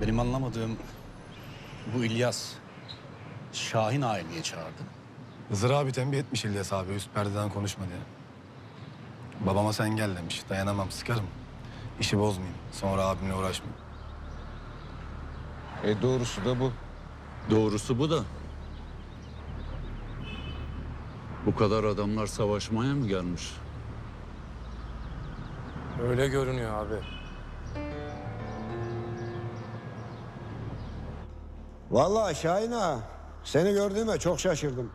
Benim anlamadığım bu İlyas Şahin niye çağırdı? Hızır abi tembih etmiş İlyas abi üst perdeden konuşma diye. Babama sen gel demiş. Dayanamam sıkarım. İşi bozmayayım. Sonra abimle uğraşmayayım. E doğrusu da bu. Doğrusu bu da. Bu kadar adamlar savaşmaya mı gelmiş? Öyle görünüyor abi. Vallahi Şahin ağa, seni gördüğüme çok şaşırdım.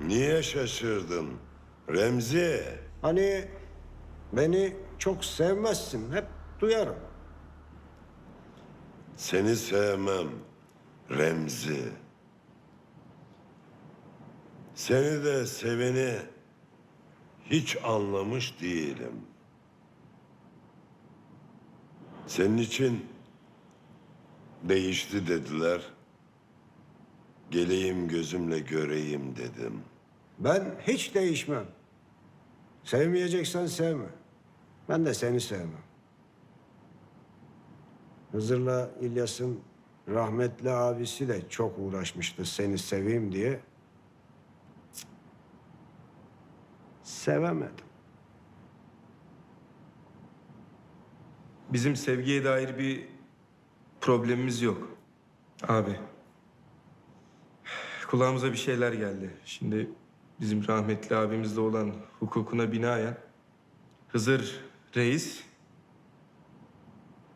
Niye şaşırdın? Remzi, Hani beni çok sevmezsin, hep duyarım. seni sevmem. Remzi. Seni de seveni hiç anlamış değilim. Senin için değişti dediler. Geleyim gözümle göreyim dedim. Ben hiç değişmem. Sevmeyeceksen sevme. Ben de seni sevmem. Hızır'la İlyas'ın rahmetli abisi de çok uğraşmıştı seni seveyim diye. Cık. Sevemedim. Bizim sevgiye dair bir problemimiz yok. Abi. Kulağımıza bir şeyler geldi. Şimdi bizim rahmetli abimizde olan hukukuna binaen Hızır Reis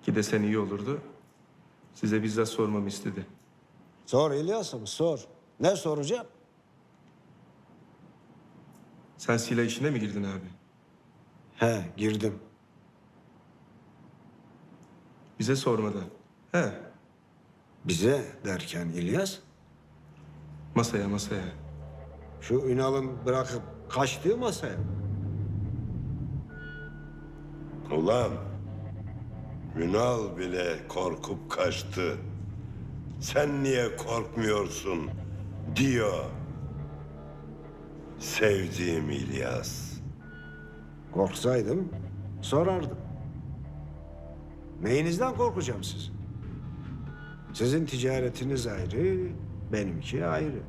ki desen iyi olurdu. Size bizzat sormamı istedi. Sor İlyas'ım sor. Ne soracağım? Sen silah işine mi girdin abi? He girdim. Bize sormadan. He, Bize derken İlyas, masaya masaya. şu Ünal'ın bırakıp kaçtığı masaya. Ulan Ünal bile korkup kaçtı. Sen niye korkmuyorsun diyor. Sevdiğim İlyas. Korksaydım sorardım. Neyinizden korkacağım siz? Sizin ticaretiniz ayrı, benimki ayrı.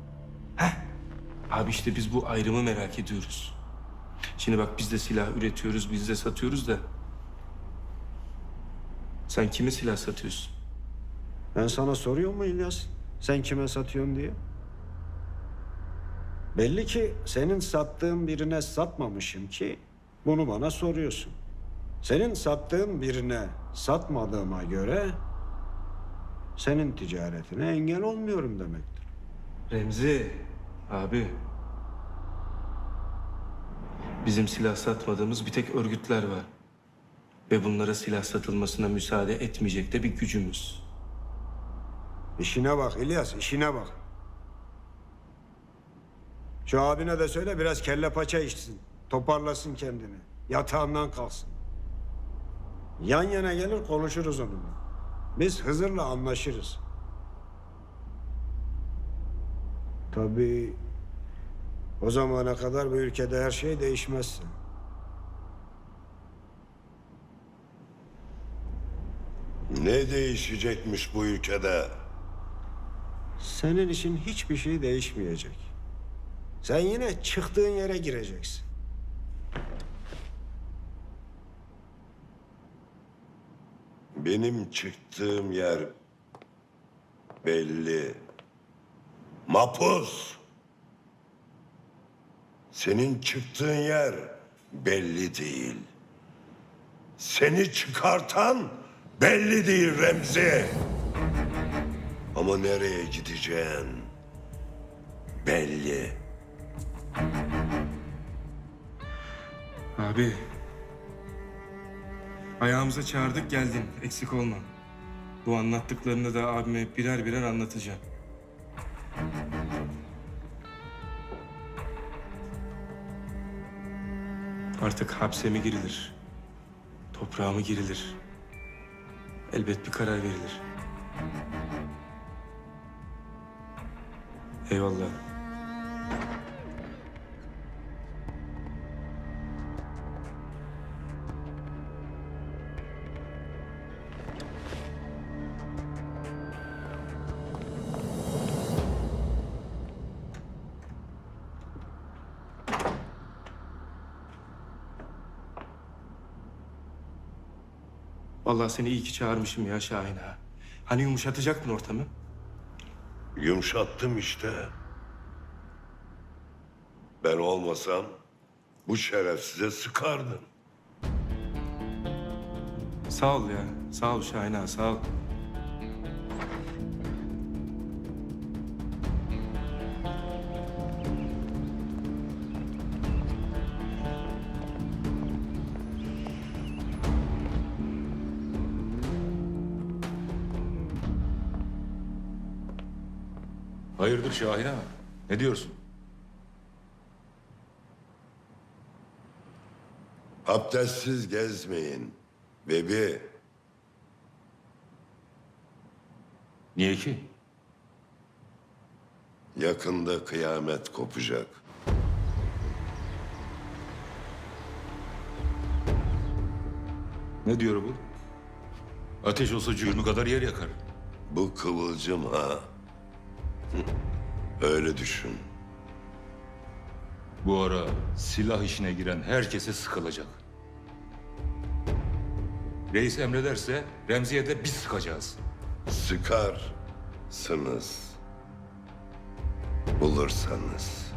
Abi işte biz bu ayrımı merak ediyoruz. Şimdi bak biz de silah üretiyoruz, biz de satıyoruz da... Sen kime silah satıyorsun? Ben sana soruyor mu İlyas? Sen kime satıyorsun diye. Belli ki senin sattığın birine satmamışım ki bunu bana soruyorsun. Senin sattığın birine satmadığıma göre senin ticaretine engel olmuyorum demektir. Remzi, abi. Bizim silah satmadığımız bir tek örgütler var. Ve bunlara silah satılmasına müsaade etmeyecek de bir gücümüz. İşine bak İlyas, işine bak. Şu abine de söyle biraz kelle paça içsin. Toparlasın kendini. Yatağından kalksın. Yan yana gelir konuşuruz onunla. Biz Hızır'la anlaşırız. Tabii o zamana kadar bu ülkede her şey değişmezse. Ne değişecekmiş bu ülkede? Senin için hiçbir şey değişmeyecek. Sen yine çıktığın yere gireceksin. Benim çıktığım yer belli. Mapus. Senin çıktığın yer belli değil. Seni çıkartan belli değil Remzi. Ama nereye gideceğin belli. Abi. Ayağımıza çağırdık geldin. Eksik olma. Bu anlattıklarını da abime birer birer anlatacağım. Artık hapse mi girilir? Toprağa mı girilir? Elbet bir karar verilir. Eyvallah. Vallahi seni iyi ki çağırmışım ya Şahin ha. Hani yumuşatacaktın ortamı? Yumuşattım işte. Ben olmasam bu şerefsize sıkardın. Sağ ol ya. Sağ ol Şahin ha sağ ol. Hayırdır Şahin ağa? Ne diyorsun? Abdestsiz gezmeyin. Bebi, Niye ki? yakında kıyamet kopacak. Ne diyor bu? Ateş olsa cürmü kadar yer yakar. Bu kıvılcım ha. Öyle düşün. Bu ara silah işine giren herkese sıkılacak. Reis emrederse Remzi'ye de biz sıkacağız. Sıkarsınız. Bulursanız.